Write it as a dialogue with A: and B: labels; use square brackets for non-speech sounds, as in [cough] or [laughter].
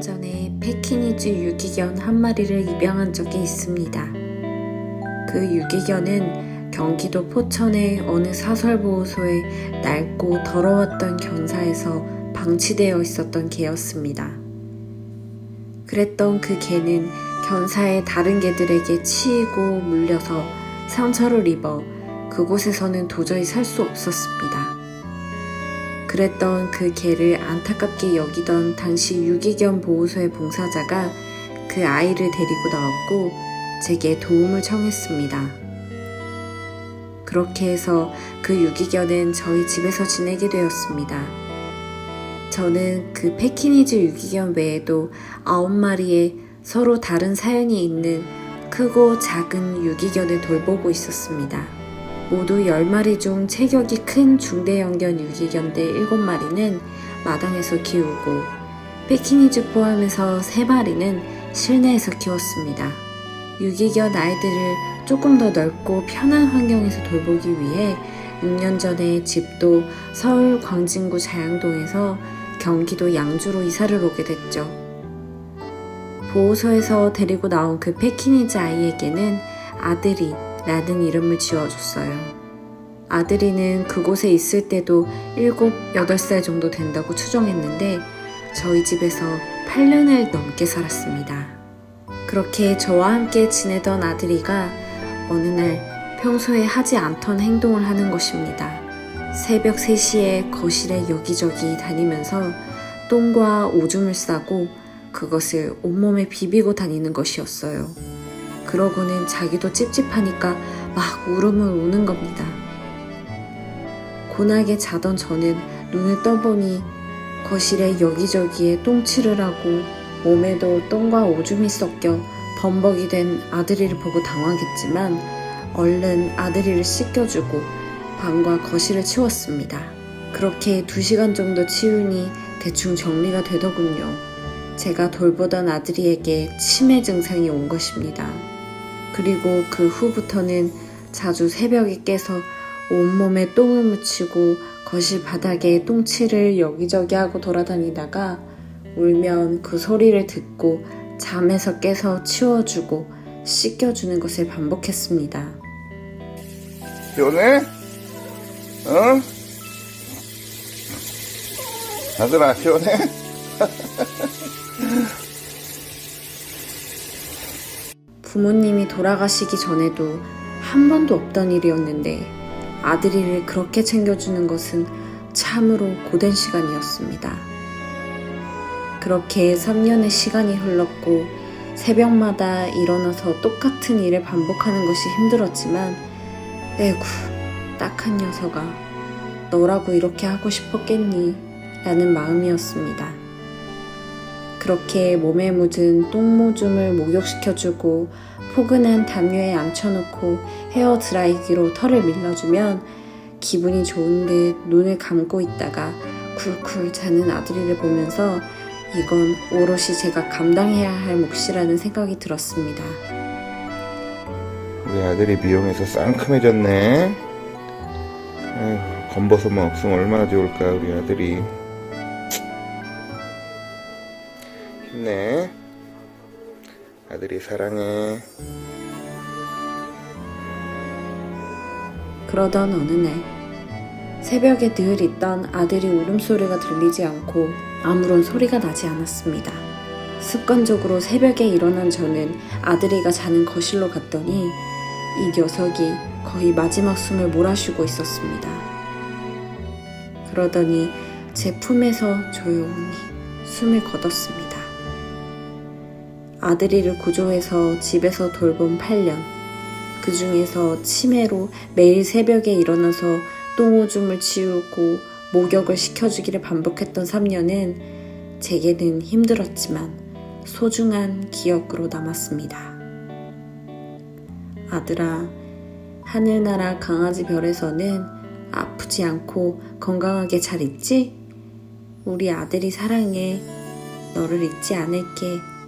A: 6년 전에 페키니즈 유기견 한 마리를 입양한 적이 있습니다. 그 유기견은 경기도 포천의 어느 사설보호소에 낡고 더러웠던 견사에서 방치되어 있었던 개였습니다. 그랬던 그 개는 견사의 다른 개들에게 치이고 물려서 상처를 입어 그곳에서는 도저히 살 수 없었습니다. 그랬던 그 개를 안타깝게 여기던 당시 유기견 보호소의 봉사자가 그 아이를 데리고 나왔고 제게 도움을 청했습니다. 그렇게 해서 그 유기견은 저희 집에서 지내게 되었습니다. 저는 그 페키니즈 유기견 외에도 아홉 마리의 서로 다른 사연이 있는 크고 작은 유기견을 돌보고 있었습니다. 모두 10마리 중 체격이 큰 중대형견 유기견들 7마리는 마당에서 키우고 페키니즈 포함해서 3마리는 실내에서 키웠습니다. 유기견 아이들을 조금 더 넓고 편한 환경에서 돌보기 위해 6년 전에 집도 서울 광진구 자양동에서 경기도 양주로 이사를 오게 됐죠. 보호소에서 데리고 나온 그 페키니즈 아이에게는 아들이 라는 이름을 지어줬어요. 아들이는 그곳에 있을 때도 7, 8살 정도 된다고 추정했는데 저희 집에서 8년을 넘게 살았습니다. 그렇게 저와 함께 지내던 아들이가 어느 날 평소에 하지 않던 행동을 하는 것입니다. 새벽 3시에 거실에 여기저기 다니면서 똥과 오줌을 싸고 그것을 온몸에 비비고 다니는 것이었어요. 그러고는 자기도 찝찝하니까 막 울음을 우는 겁니다. 고나게 자던 저는 눈을 떠보니 거실에 여기저기에 똥칠을 하고 몸에도 똥과 오줌이 섞여 범벅이 된 아들이를 보고 당황했지만 얼른 아들이를 씻겨주고 방과 거실을 치웠습니다. 그렇게 두 시간 정도 치우니 대충 정리가 되더군요. 제가 돌보던 아들이에게 치매 증상이 온 것입니다. 그리고 그 후부터는 자주 새벽에 깨서 온몸에 똥을 묻히고 거실 바닥에 똥칠을 여기저기 하고 돌아다니다가 울면 그 소리를 듣고 잠에서 깨서 치워주고 씻겨주는 것을 반복했습니다.
B: 시원해? 어? 아들아, 시원해? [laughs]
A: 부모님이 돌아가시기 전에도 한 번도 없던 일이었는데 아들이를 그렇게 챙겨주는 것은 참으로 고된 시간이었습니다. 그렇게 3년의 시간이 흘렀고 새벽마다 일어나서 똑같은 일을 반복하는 것이 힘들었지만 에구 딱한 녀석아 너라고 이렇게 하고 싶었겠니 라는 마음이었습니다. 그렇게 몸에 묻은 똥모줌을 목욕시켜주고 포근한 담요에 앉혀놓고 헤어 드라이기로 털을 밀어주면 기분이 좋은 듯 눈을 감고 있다가 쿨쿨 자는 아들이를 보면서 이건 오롯이 제가 감당해야 할 몫이라는 생각이 들었습니다.
B: 우리 아들이 미용해서 쌍큼해졌네. 아휴, 검버섯만 없으면 얼마나 좋을까, 우리 아들이. 힘내. 아들이 사랑해.
A: 그러던 어느 날 새벽에 늘 있던 아들이 울음소리가 들리지 않고 아무런 소리가 나지 않았습니다. 습관적으로 새벽에 일어난 저는 아들이가 자는 거실로 갔더니 이 녀석이 거의 마지막 숨을 몰아쉬고 있었습니다. 그러더니 제 품에서 조용히 숨을 거뒀습니다. 아들이를 구조해서 집에서 돌본 8년. 그 중에서 치매로 매일 새벽에 일어나서 똥오줌을 치우고 목욕을 시켜주기를 반복했던 3년은 제게는 힘들었지만 소중한 기억으로 남았습니다. 아들아, 하늘나라 강아지 별에서는 아프지 않고 건강하게 잘 있지? 우리 아들이 사랑해. 너를 잊지 않을게.